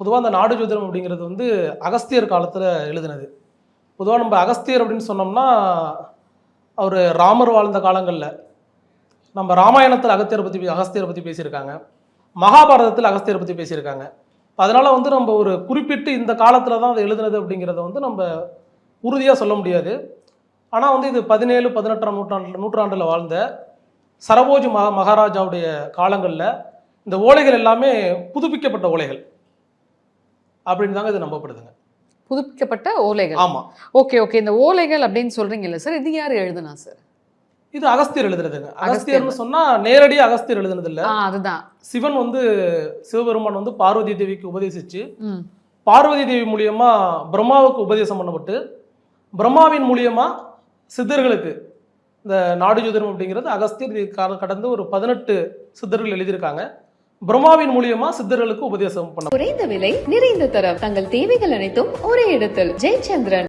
பொதுவாக அந்த நாடு ஜோதிடம் அப்படிங்கிறது வந்து அகஸ்தியர் காலத்தில் எழுதினது. பொதுவாக நம்ம அகஸ்தியர் அப்படின்னு சொன்னோம்னா அவர் ராமர் வாழ்ந்த காலங்களில் நம்ம ராமாயணத்தில் அகஸ்தியரை பற்றி அகஸ்தியரை பற்றி பேசியிருக்காங்க. மகாபாரதத்தில் அகஸ்தியரை பற்றி பேசியிருக்காங்க. அதனால் வந்து நம்ம ஒரு குறிப்பிட்டு இந்த காலத்தில் தான் அது எழுதுனது அப்படிங்கிறத வந்து நம்ம உறுதியாக சொல்ல முடியாது. ஆனால் வந்து இது பதினேழு பதினெட்டாம் நூற்றாண்டு நூற்றாண்டில் வாழ்ந்த சரபோஜி மகா மகாராஜாவுடைய காலங்களில் இந்த ஓலைகள் எல்லாமே புதுப்பிக்கப்பட்ட ஓலைகள். அப்படின்னு தாங்க இது நம்பப்படுதுங்க. புதுப்பிக்கப்பட்ட ஓலைகள். ஆமா. Okay okay. இந்த ஓலைகள் அப்படின்னு சொல்றீங்கல்ல சார் இது யார் எழுதுனா சார்? இது அகஸ்தியர் எழுதுறதுங்க. அகஸ்தியர்னு சொன்னா நேரடியாக அகஸ்தியர் எழுதுனது இல்ல அதுதான். சிவன் வந்து சிவபெருமான் வந்து பார்வதி தேவிக்கு உபதேசிச்சு. பார்வதி தேவி மூலியமா பிரம்மாவுக்கு உபதேசம் பண்ணப்பட்டு பிரம்மாவின் மூலியமா சித்தர்களுக்கு இந்த நாடு ஜோதிடம் அப்படிங்கிறது அகஸ்தியர் கடந்து ஒரு பதினெட்டு சித்தர்கள் எழுதியிருக்காங்க. பிரம்மாவின் மூலியமா சித்தர்களுக்கு உபதேசம் பண்ண குறைந்த விலை நிறைந்த தரம். தங்கள் தேவைகள் அனைத்தும் ஒரே இடத்தில். ஜெயச்சந்திரன்.